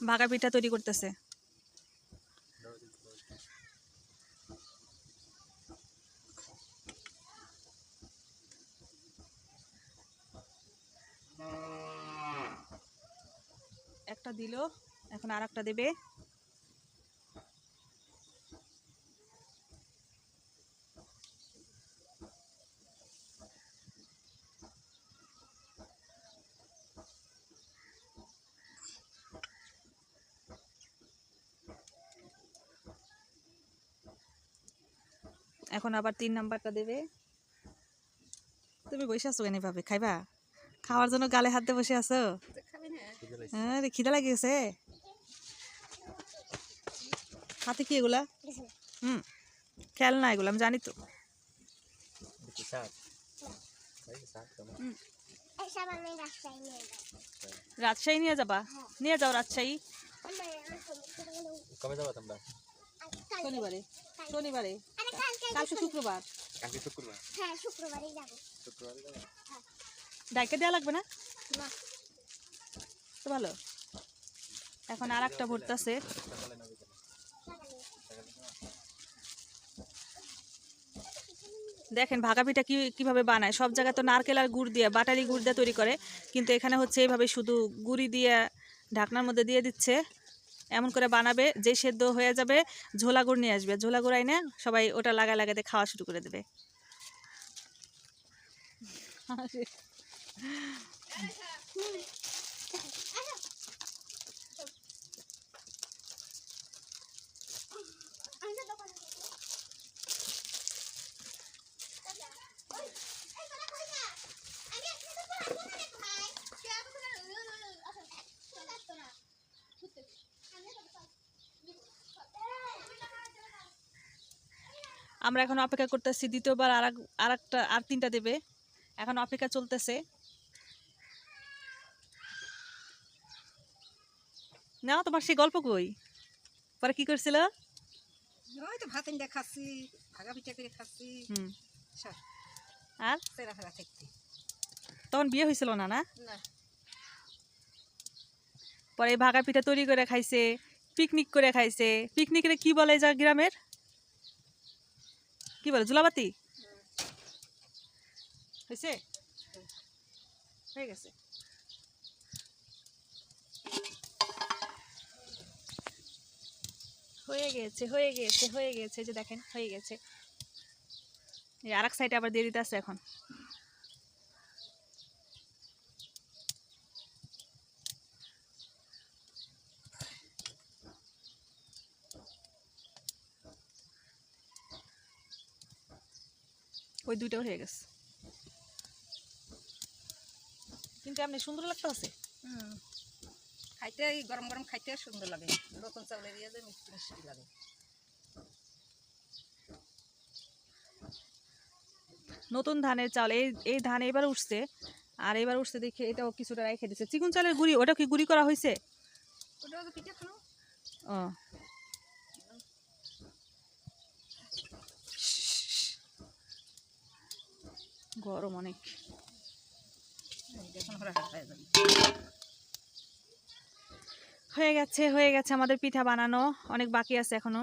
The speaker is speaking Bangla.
ভাগা পিঠা তৈরি করতেছে। একটা দিল এখন আর একটা দেবে। এখন আবার তিন নাম্বারটা দেবে। তুমি বসে আছো কেন ভাবে খাইবা? খাওয়ার জন্য গালে হাত দিয়ে বসে আছো? আরে খিদা লাগে গেছে হাতে কি এগুলা? হুম খেলনা এগুলো আমি জানি তো। রাস্তায় নিয়ে যাব। রাজশাহী নিয়ে যাবা? নিয়ে যাও রাজশাহী। কবে যাব তোমরা? শনিবারে। শনিবারে। কালকে কালকে শুক্রবার। কালকে শুক্রবার? হ্যাঁ শুক্রবারই যাব। শুক্রবারে যাব? ডাইকে দেওয়া লাগবে না? না। তো ভালো। এখন আর একটা ভরতেছে দেখেন ভাগা পিঠা কি কীভাবে বানায়? সব জায়গায় তো নারকেল আর গুড় দিয়ে বাটালি গুড় দিয়ে তৈরি করে। কিন্তু এখানে হচ্ছে এইভাবে শুধু গুড়ি দিয়ে ঢাকনার মধ্যে দিয়ে দিচ্ছে। এমন করে বানাবে যে সেদ্ধ হয়ে যাবে ঝোলা গুড় নিয়ে আসবে। ঝোলা গুড় আইনে সবাই ওটা লাগা লাগাতে খাওয়া শুরু করে দেবে আমি তো দোকানে যাব। ওই, এই তোরা কই যা? আমি একটু তো পড়া করব না ভাই। সে আমাকে বলে, "উ, উ, উ, উ, আসো, চলে আসতো না। ঘুরতে। আমি তো দোকান- এই, আমি দোকানে চলে যাব। আমরা এখন অপেক্ষা করতেছি দ্বিতীয়বার আর আর একটা আর তিনটা দেবে। এখন অপেক্ষা চলতেছে। না তোমার সেই গল্প কই? পরে কি করছিল? ওই তো ভাত ইন্ডা খাচ্ছি ভাগা পিঠা করে খাচ্ছি। আর? সেরা ফেরা থাকতে তখন বিয়ে হয়েছিল না না? না। পরে ভাগা পিঠা তৈরি করে খাইছে পিকনিক করে খাইছে। পিকনিকের কি বলে যা গ্রামের? কি বলে, জুলাবাতি? হয়েছে হয়ে গেছে। হয়ে গেছে হয়ে গেছে হয়ে গেছে যে দেখেন, হয়ে গেছে। আর এক সাইডে আবার দিয়ে দিতে আছে এখন। ওই দুইটাও হয়ে গেছে। কিন্তু এমনি সুন্দর লাগতে আছে? খাইতে এই গরম গরম খাইতে সুন্দর লাগে। নতুন চাউলের ইয়ে মিষ্টি মিষ্টি লাগে। নতুন ধানের চাল এই এই ধান এবার উঠছে আর এবার উঠছে দেখে এটাও কিছুটা রেখে দিচ্ছে চিকুন চালের গুড়ি ওটা কি গুড়ি করা হয়েছে? ওটাও তো পিঠে খানো? ও। গরম অনেক। হয়ে হয়ে গেছে হয়ে গেছে আমাদের পিঠা বানানো। অনেক বাকি আছে এখনও।